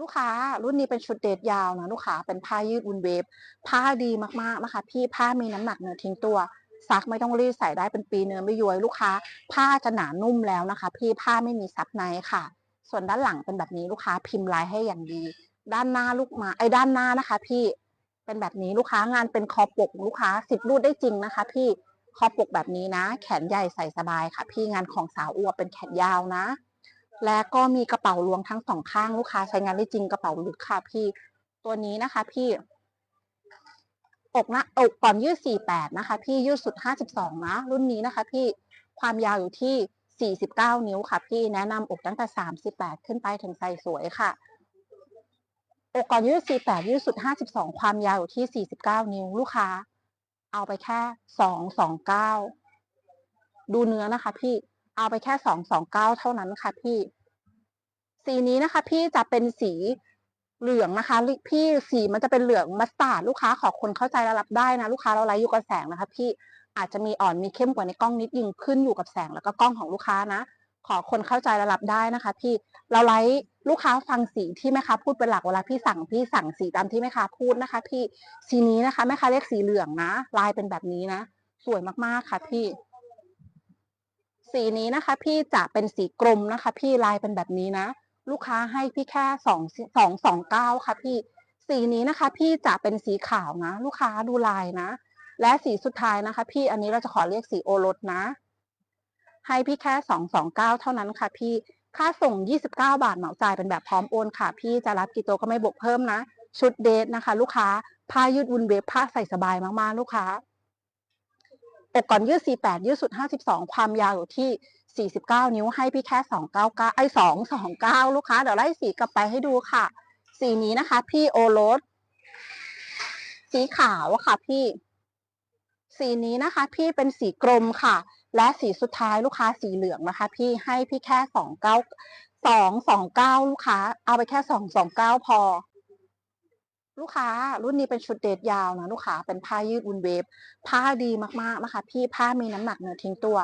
ลูกค้ารุ่นนี้เป็นชุดเดทยาวนะลูกค้าเป็นผ้ายืดอุนเวฟผ้าดีมากๆนะคะ พี่ผ้ามีน้ำหนักเนื้อทิ้งตัว ซักไม่ต้องรีดใส่ได้เป็นปีเนื้อไม่ย้วยลูกค้า ผ้าจะหนานุ่มแล้วนะคะ พี่ผ้าไม่มีซับในค่ะ ส่วนด้านหลังเป็นแบบนี้ลูกค้าพิมพ์ลายให้อย่างดี ด้านหน้าลูกมาไอ้ด้านหน้านะคะ พี่เป็นแบบนี้ลูกค้างานเป็นคอปก ลูกค้าสิบรูดได้จริงนะคะ พี่คอปกแบบนี้นะ แขนใหญ่ใส่สบายค่ะ พี่งานของสาวอวบเป็นแขนยาวนะ และก็มีกระเป๋าลวงทั้งสองข้างลูกค้าใช้งานได้จริงกระเป๋าลึกค่ะพี่ ตัวนี้นะคะพี่อกน้าอกก่อนยืด48นะคะ พี่ยืดสุด52นะรุ่นนี้นะคะ พี่ความยาวอยู่ที่ 49 นิ้วค่ะ พี่แนะนำอกตั้งแต่ 38 ขึ้นไปถึงไซส์สวยค่ะ อกก่อนยืด 48 ยืดสุด 52 ความยาวอยู่ที่ 49 นิ้วลูกค้า เอาไปแค่ 229 ดูเนื้อนะคะ พี่ เอาไปแค่229เก้าเท่านั้นค่ะพี่ สีนี้นะคะ พี่จะเป็นสีเหลืองนะคะ พี่สีมันจะเป็นเหลืองมัสตาร์ดลูกค้าขอคนเข้าใจและรับได้นะ ลูกค้าเราไลฟ์อยู่กับแสงนะคะ พี่อาจจะมีอ่อนมีเข้มกว่าในกล้องนิดยิงขึ้นอยู่กับแสงแล้วก็กล้องของลูกค้านะ ขอคนเข้าใจและรับได้นะคะ พี่เราไลฟ์ลูกค้าฟังสีที่แม่ค้าพูดเป็นหลักเวลาพี่สั่งพี่สั่งสีตามที่แม่ค้าพูดนะคะ พี่สีนี้นะคะแม่ค้าเรียกสีเหลืองนะ ลายเป็นแบบนี้นะ สวยมากๆค่ะ พี่ สีนี้นะคะ พี่จะเป็นสีกรมนะคะ พี่ลายเป็นแบบนี้นะ ลูกค้าให้พี่แค่สองสองสองเก้าค่ะพี่สีนี้นะคะ พี่จะเป็นสีขาวนะ ลูกค้าดูลายนะ และสีสุดท้ายนะคะ พี่อันนี้เราจะขอเรียกสีโอรสนะ ให้พี่แค่สองสองเก้าเท่านั้นค่ะ พี่ค่าส่งยี่สิบเก้าบาทเหมาจ่ายเป็นแบบพร้อมโอนค่ะ พี่จะรับกี่ตัวก็ไม่บวกเพิ่มนะ ชุดเดทนะคะ ลูกค้าผ้ายืดวุนเวฟผ้าใส่สบายมากๆ ลูกค้า อกก่อนยืด 48 ยืดสุด 52 ความยาวอยู่ที่ 49 นิ้วให้พี่แค่ 299 ไอ้ 229 ลูกค้า เดี๋ยวไล่สีกลับไปให้ดูค่ะ สีนี้นะคะ พี่โอรส สีขาวค่ะพี่ สีนี้นะคะ พี่เป็นสีกรมค่ะ และสีสุดท้ายลูกค้าสีเหลืองนะคะ พี่ให้พี่แค่ 29 229 ลูกค้า เอาไปแค่ 229 พอ ลูกค้ารุ่นนี้เป็นชุดเดทยาวนะลูกค้าเป็นผ้ายืดอุนเวฟผ้าดีมากๆนะคะ พี่ผ้ามีน้ำหนักเนื้อทิ้งตัว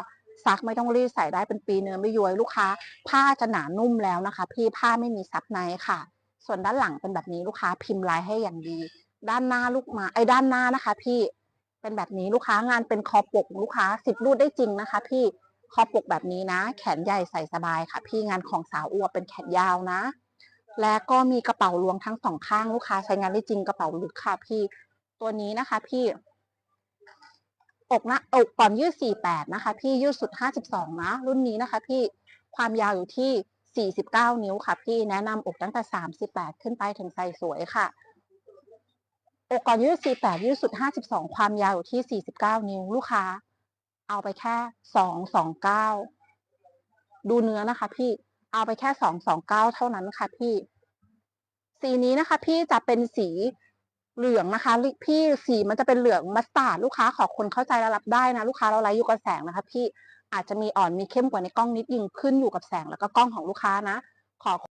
ซักไม่ต้องรีดใส่ได้เป็นปีเนื้อไม่ย้วยลูกค้า ผ้าจะหนานุ่มแล้วนะคะ พี่ผ้าไม่มีซับในค่ะ ส่วนด้านหลังเป็นแบบนี้ลูกค้าพิมพ์ลายให้อย่างดี ด้านหน้าลูกมาไอ้ด้านหน้านะคะ พี่เป็นแบบนี้ลูกค้างานเป็นคอปก ลูกค้าสิบรูดได้จริงนะคะ พี่คอปกแบบนี้นะ แขนใหญ่ใส่สบายค่ะ พี่งานของสาวอวบเป็นแขนยาวนะ และก็มีกระเป๋าลวงทั้งสองข้างลูกค้าใช้งานได้จริงกระเป๋าลึกค่ะพี่ ตัวนี้นะคะพี่อกน้าอกก่อนยืด48นะคะ พี่ยืดสุด52นะ รุ่นนี้นะคะ พี่ความยาวอยู่ที่ 49 นิ้วค่ะ พี่แนะนำอกตั้งแต่ 38 ขึ้นไปถึงไซส์สวยค่ะ อกก่อนยืด 48 ยืดสุด 52 ความยาวอยู่ที่ 49 นิ้วลูกค้า เอาไปแค่ 229 ดูเนื้อนะคะ พี่ เอาไปแค่229เท่านั้นค่ะพี่ สีนี้นะคะ พี่จะเป็นสีเหลืองนะคะ พี่สีมันจะเป็นเหลืองมัสตาร์ดลูกค้าขอคนเข้าใจและรับได้นะ ลูกค้าเราไลฟ์อยู่กับแสงนะคะ พี่อาจจะมีอ่อนมีเข้มกว่าในกล้องนิดยิงขึ้นอยู่กับแสงแล้วก็กล้องของลูกค้านะ ขอ